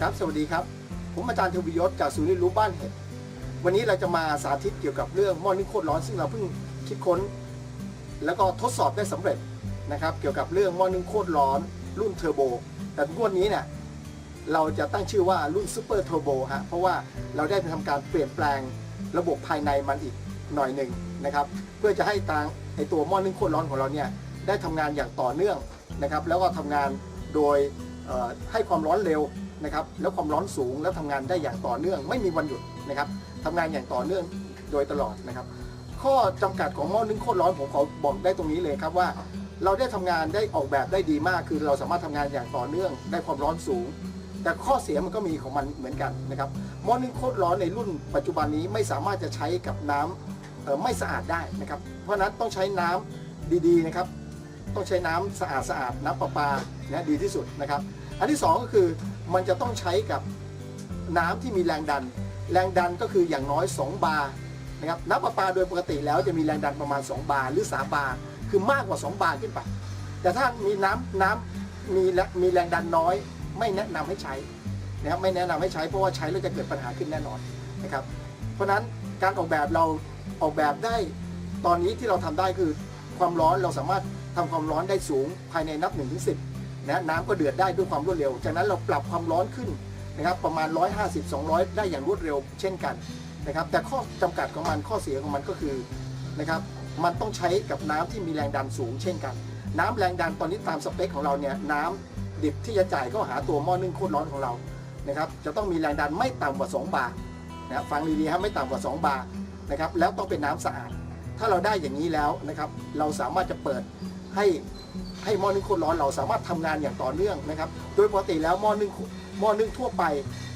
ครับสวัสดีครับ ผมอาจารย์ทวียศจากศูนย์เรียนรู้บ้านเห็ด วันนี้เราจะมาสาธิตเกี่ยวกับเรื่องหม้อนึ่งโคตรร้อนซึ่งเราเพิ่งคิดค้น แล้วก็ทดสอบได้สำเร็จนะครับ เกี่ยวกับเรื่องหม้อนึ่งโคตรร้อน รุ่นเทอร์โบ แต่งวดนี้เนี่ยเราจะตั้งชื่อว่ารุ่นซูเปอร์เทอร์โบฮะเพราะว่าเราได้ไปทำการเปลี่ยนแปลงระบบภายในมันอีกหน่อยหนึ่งนะครับ เพื่อจะให้ตางไอตัวหม้อนึ่งโคตรร้อนของเราเนี่ยได้ทำงานอย่างต่อเนื่องนะครับ แล้วก็ทำงานโดยให้ความร้อนเร็ว นะครับแล้วความร้อนสูงแล้วทำงานได้อย่างต่อเนื่อง ไม่มีวันหยุดนะครับทำงานอย่างต่อเนื่องโดยตลอดนะครับ ข้อจำกัดของหม้อนึ่งโคตรร้อนผมขอบอกได้ตรงนี้เลยครับว่า เราได้ทำงานได้ออกแบบได้ดีมาก คือเราสามารถทำงานอย่างต่อเนื่อง ได้ความร้อนสูง แต่ข้อเสียมันก็มีของมันเหมือนกันนะครับหม้อนึ่งโคตรร้อนในรุ่นปัจจุบันนี้ไม่สามารถจะใช้กับน้ำเอ่อไม่สะอาดได้นะครับ เพราะนั้นต้องใช้น้ำดีๆนะครับ ต้องใช้น้ำสะอาดสะอาดน้ำประปานะดีที่สุดนะครับ อันที่สองก็คือ มันจะต้องใช้กับน้ำที่มีแรงดัน แรงดันก็คืออย่างน้อย 2 บาร์นะครับน้ำประปาโดยปกติแล้วจะมีแรงดันประมาณ 2 บาร์หรือ 3 บาร์คือมากกว่า 2 บาร์ขึ้นไป แต่ถ้ามีน้ำน้ำมีแรงมีแรงดันน้อย ไม่แนะนำให้ใช้นะครับไม่แนะนำให้ใช้เพราะว่าใช้แล้วจะเกิดปัญหาขึ้นแน่นอนนะครับ เพราะฉะนั้นการออกแบบเราออกแบบได้ตอนนี้ที่เราทำได้คือความร้อนเราสามารถทำความร้อนได้สูงภายในนับ1นถึงสิ นะน้ำก็เดือดได้ด้วยความรวดเร็ว จากนั้นเราปรับความร้อนขึ้นนะครับประมาณ 150 200 ได้อย่างรวดเร็วเช่นกันนะครับแต่ข้อจำกัดของมันข้อเสียของมันก็คือนะครับมันต้องใช้กับน้ำที่มีแรงดันสูงเช่นกัน น้ำแรงดันตอนนี้ตามสเปคของเราเนี่ยน้ำดิบที่จะจ่ายก็หาตัวหม้อนึ่งโคตรร้อนของเรานะครับจะต้องมีแรงดันไม่ต่ำกว่า 2 บาร์นะฟังดีๆครับไม่ต่ำกว่า 2 บาร์นะครับแล้วต้องเป็นน้ำสะอาด ถ้าเราได้อย่างนี้แล้วนะครับเราสามารถจะเปิดให้ ให้หม้อนึ่งโคตรร้อนเราสามารถทำงานอย่างต่อเนื่องนะครับ โดยปกติแล้วหม้อนึ่งหม้อนึ่งทั่วไป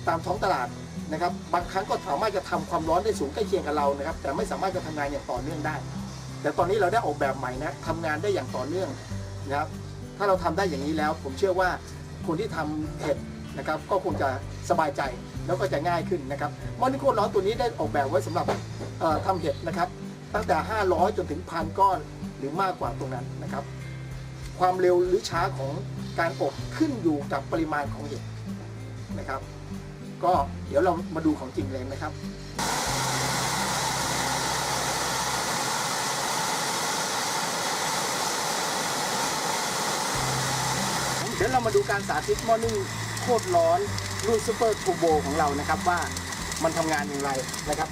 ตามท้องตลาดนะครับ บางครั้งก็สามารถจะทำความร้อนได้สูงใกล้เคียงกับเรานะครับ แต่ไม่สามารถจะทำงานอย่างต่อเนื่องได้ แต่ตอนนี้เราได้ออกแบบใหม่นะทำงานได้อย่างต่อเนื่องนะครับ ถ้าเราทำได้อย่างนี้แล้ว ผมเชื่อว่าคนที่ทำเห็ดนะครับ ก็คงจะสบายใจแล้วก็จะง่ายขึ้นนะครับหม้อนึ่งโคตรร้อนตัวนี้ได้ออกแบบไว้สำหรับเอ่อทำเห็ดนะครับ ตั้งแต่ 500 จนถึงพันก้อนหรือมากกว่าตรงนั้นนะครับ ความเร็วหรือช้าของการอบขึ้นอยู่กับปริมาณของเห็ดนะครับ ก็เดี๋ยวเรามาดูของจริงเลยนะครับเดี๋ยวเรามาดูการสาธิตหม้อนึ่งโคตรร้อนรุ่นซูเปอร์ทูโบของเรานะครับว่ามันทำงานอย่างไรนะครับ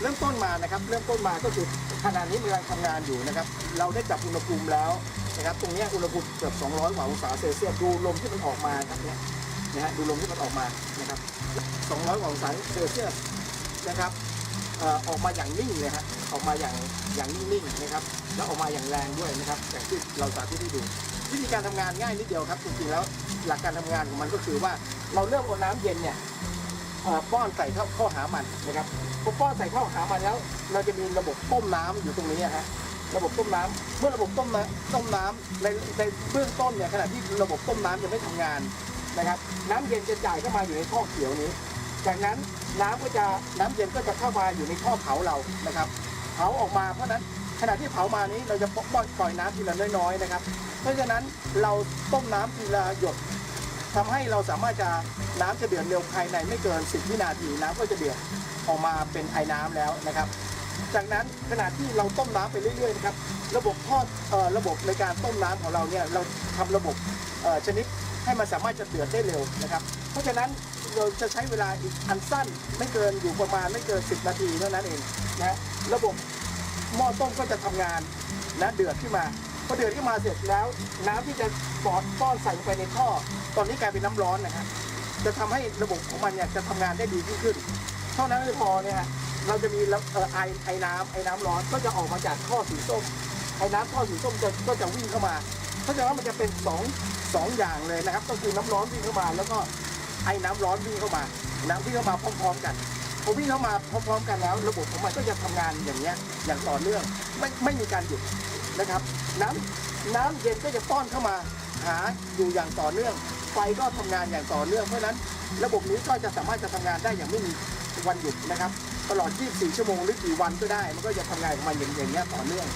เริ่มต้นมานะครับ เริ่มต้นมาก็คือขณะนี้มีการทำงานอยู่นะครับ เราได้จับอุณหภูมิแล้ว นะครับตรงนี้อุณหภูมิเกือบ 200 กว่าองศาเซลเซียสดูลมที่มันออกมาครับเนี่ยนะฮะดูลมที่มันออกมานะครับ 200 กว่าองศาเซลเซียสนะครับออกมาอย่างนิ่งเลยฮะออกมาอย่างอย่างนิ่งๆนะครับ แล้วออกมาอย่างแรงด้วยนะครับอย่างที่เราสาธิตให้ดูวิธีการทำงานง่ายนิดเดียวครับจริงๆแล้วหลักการทำงานของมันก็คือว่าเราเริ่มเอาน้ำเย็นเนี่ยป้อนใส่เข้าเข้าหามันนะครับพอป้อนใส่เข้าหามันแล้ว เราจะมีระบบต้มน้ำอยู่ตรงนี้นะฮะ ระบบต้มน้ำเมื่อระบบต้มน้ำต้มน้ำในในเบื้องต้นเนี่ยขณะที่ระบบต้มน้ำยังไม่ทำงานนะครับ น้ำเย็นจะจ่ายเข้ามาอยู่ในท่อเขียวนี้ จากนั้นน้ำก็จะน้ำเย็นก็จะเข้ามาอยู่ในท่อเผาเรานะครับ เผาออกมาเพราะฉะนั้นขณะที่เผามานี้เราจะปล่อยปล่อยน้ำทีละน้อยๆนะครับ เพราะฉะนั้นเราต้มน้ำทีละหยดทำให้เราสามารถจะน้ำจะเดือดเร็วภายในไม่เกิน 10 วินาทีน้ำก็จะเดือดออกมาเป็นไอ้น้ำแล้วนะครับ จากนั้นขณะที่เราต้มน้ำไปเรื่อยๆนะครับระบบทอดเอ่อระบบในการต้มน้ำของเราเนี่ยเราทำระบบเอ่อชนิดให้มันสามารถจะเดือดได้เร็วนะครับ เพราะฉะนั้นเราจะใช้เวลาอีกอันสั้นไม่เกินอยู่ประมาณไม่เกิน 10 นาทีเท่านั้นเองนะระบบหม้อต้มก็จะทำงานนะเดือดขึ้นมาพอเดือดขึ้นมาเสร็จแล้ว น้ำที่จะปอดป้อนใส่ลงไปในท่อ ตอนนี้กลายเป็นน้ำร้อนนะฮะจะทำให้ระบบของมันเนี่ยจะทำงานได้ดียิ่งขึ้น เท่านั้นไม่พอเนี่ยฮะ เราจะมีไอไอน้ำไอน้ำร้อนก็จะออกมาจากท่อสีส้มไอน้ำท่อสีส้มจะก็จะวิ่งเข้ามา เพราะฉะนั้นมันจะเป็นสองสองอย่างเลยนะครับ ก็คือน้ำร้อนวิ่งเข้ามา แล้วก็ไอ้น้ำร้อนวิ่งเข้ามา น้ำวิ่งเข้ามาพร้อมๆกันพอวิ่งเข้ามาพร้อมๆกันแล้ว ระบบของมันก็จะทำงานอย่างเนี้ยอย่างต่อเนื่องไม่ไม่มีการหยุดนะครับ น้ำน้ำเย็นก็จะป้อนเข้ามาหาอยู่อย่างต่อเนื่อง ไฟก็ทำงานอย่างต่อเนื่องเพราะฉะนั้น ระบบนี้ก็จะสามารถจะทำงานได้อย่างไม่มีวันหยุดนะครับ ตลอด 24 ชั่วโมงหรือกี่วันก็ได้ มันก็จะทำงานของมันอย่างอย่างเงี้ยต่อเนื่อง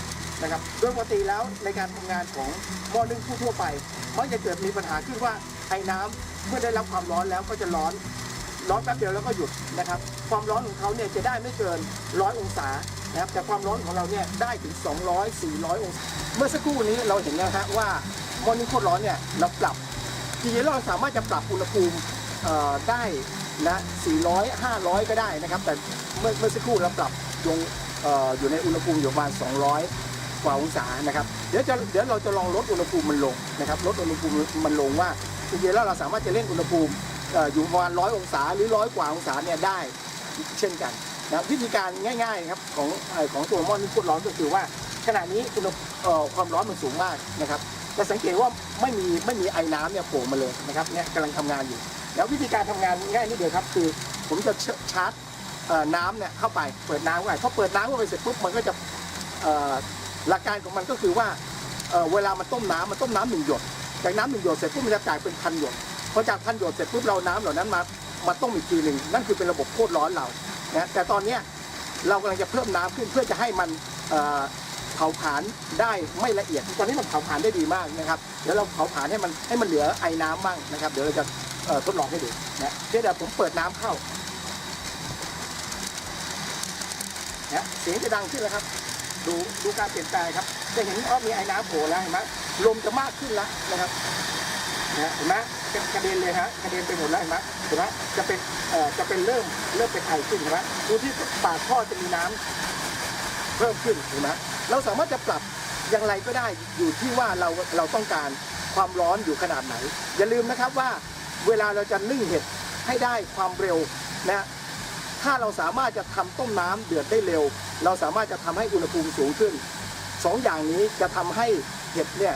นะครับโดยปกติแล้วในการทำงานของหม้อนึ่งทั่วไปมักจะเกิดมีปัญหาขึ้นว่าไอ้น้ำเมื่อได้รับความร้อนแล้วก็จะร้อนร้อนแป๊บเดียวแล้วก็หยุดนะครับ ความร้อนของเขาเนี่ยจะได้ไม่เกิน 100 องศานะครับแต่ความร้อนของเราเนี่ยได้ถึง 200 400 องศา เมื่อสักครู่นี้เราเห็นนะฮะว่าหม้อนึ่งโคตรร้อนเนี่ยเราปรับจริงๆเราสามารถจะปรับอุณหภูมิได้ นะ400 500 ก็ได้นะครับ แต่เมื่อเมื่อสักครู่เราปรับลงอออยู่ในอุณหภูมิอยู่ประมาณ 200 กว่าองศานะครับ เดี๋ยวจะเดี๋ยวเราจะลองลดอุณหภูมิมันลงนะครับลดอุณหภูมิมันลงว่าจริงๆแล้วเราสามารถจะเล่นอุณหภูมิอยู่ประมาณร้อยองศาหรือร้อยกว่าองศาเนี่ยได้เช่นกันนะวิธีการง่ายๆครับของของตัวหม้อนึ่งโคตรร้อนก็คือว่าขณะนี้อุณหความร้อนมันสูงมากนะครับจะสังเกตว่าไม่มีไม่มีไอ้น้ำเนี่ยโผล่มาเลยนะครับเนี่ยกำลังทำงานอยู่ แล้ววิธีการทำงานง่ายนิดเดียวครับ คือผมจะชาร์จน้ำเนี่ยเข้าไปเปิดน้ำเข้าไปพอเปิดน้ำเข้าไปเสร็จปุ๊บมันก็จะหลักการของมันก็คือว่าเเวลามันต้มน้ำมันต้มน้ำหนึ่งหยด จากน้ำหนึ่งหยดเสร็จปุ๊บมันจะกลายเป็นพันหยดพอจากพันหยดเสร็จปุ๊บเราน้ำเหล่านั้นมามาต้มอีกทีหนึ่งนั่นคือเป็นระบบโคตรร้อนเรานะแต่ตอนเนี้ยเรากำลังจะเพิ่มน้ำขึ้นเพื่อจะให้มันเผาผลาญได้ไม่ละเอียดตอนนี้มันเผาผลาญได้ดีมากนะครับเดี๋ยวเราเผาผลาญให้มันให้มันเหลือไอ้น้ำบ้างนะครับ เดี๋ยวเราจะ ทดลองให้ดูนะเดี๋ยวผมเปิดน้ำเข้านะเสียงจะดังขึ้นแล้วครับ ดูดูการเปลี่ยนแปลงครับ จะเห็นว่ามีไอ้น้ำโผล่แล้วเห็นไหมลมจะมากขึ้นแล้วนะครับนะเห็นไหมกระกระเด็นเลยฮะกระเด็นไปหมดแล้วเห็นไหมเห็นไหมจะเป็นเอ่อจะเป็นเริ่มเริ่มเป็นไอขึ้นเห็นไหมดูที่ปากท่อจะมีน้ำเพิ่มขึ้นเห็นไหมเราสามารถจะปรับอย่างไรก็ได้อยู่ที่ว่าเราเราต้องการความร้อนอยู่ขนาดไหน อย่าลืมนะครับว่า เวลาเราจะนึ่งเห็ดให้ได้ความเร็วนะถ้าเราสามารถจะทำต้มน้ำเดือดได้เร็ว เราสามารถจะทำให้อุณหภูมิสูงขึ้นสองอย่างนี้จะทำให้เห็ดเนี่ย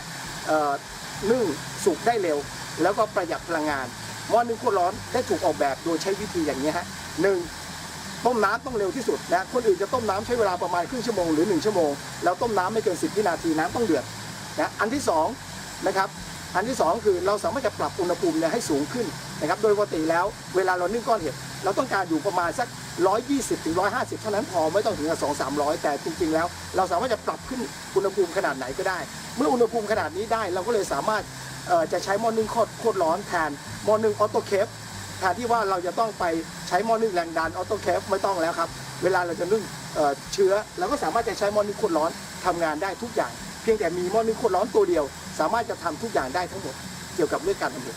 นึ่งสุกได้เร็ว แล้วก็ประหยัดพลังงานหม้อนึ่งโคตรร้อนได้ถูกออกแบบโดยใช้วิธีอย่างนี้ฮะหนึ่งต้มน้ำต้องเร็วที่สุดนะคนอื่นจะต้มน้ำใช้เวลาประมาณครึ่งชั่วโมงหรือ 1 ชั่วโมง แล้วต้มน้ำไม่เกิน 10 วินาทีน้ำต้องเดือดนะอันที่2นะครับ อันที่ 2 คือเราสามารถจะปรับอุณหภูมิเนี่ยให้สูงขึ้นนะครับโดยปกติแล้วเวลาเรานึ่งก้อนเห็ดเราต้องการอยู่ประมาณสัก 120ถึง150 เท่านั้นพอไม่ต้องถึงกับ2 300 แต่จริงๆแล้ว เราสามารถจะปรับขึ้นอุณหภูมิขนาดไหนก็ได้ เมื่ออุณหภูมิขนาดนี้ได้เราก็เลยสามารถจะใช้หม้อนึ่งโคตรโคตร้อนแทนหม้อนึ่งออโตเคฟแทนที่ว่าเราจะต้องไปใช้หม้อนึ่งแรงดันออโตแคฟไม่ต้องแล้วครับเวลาเราจะนึ่งเอ่อเชื้อเราก็สามารถจะใช้หม้อนึ่งโคตรร้อนทำงานได้ทุกอย่าง เพียงแต่มีหม้อนึ่งโคตรร้อนตัวเดียว สามารถจะทำทุกอย่างได้ทั้งหมดเกี่ยวกับเรื่องการทำบุญ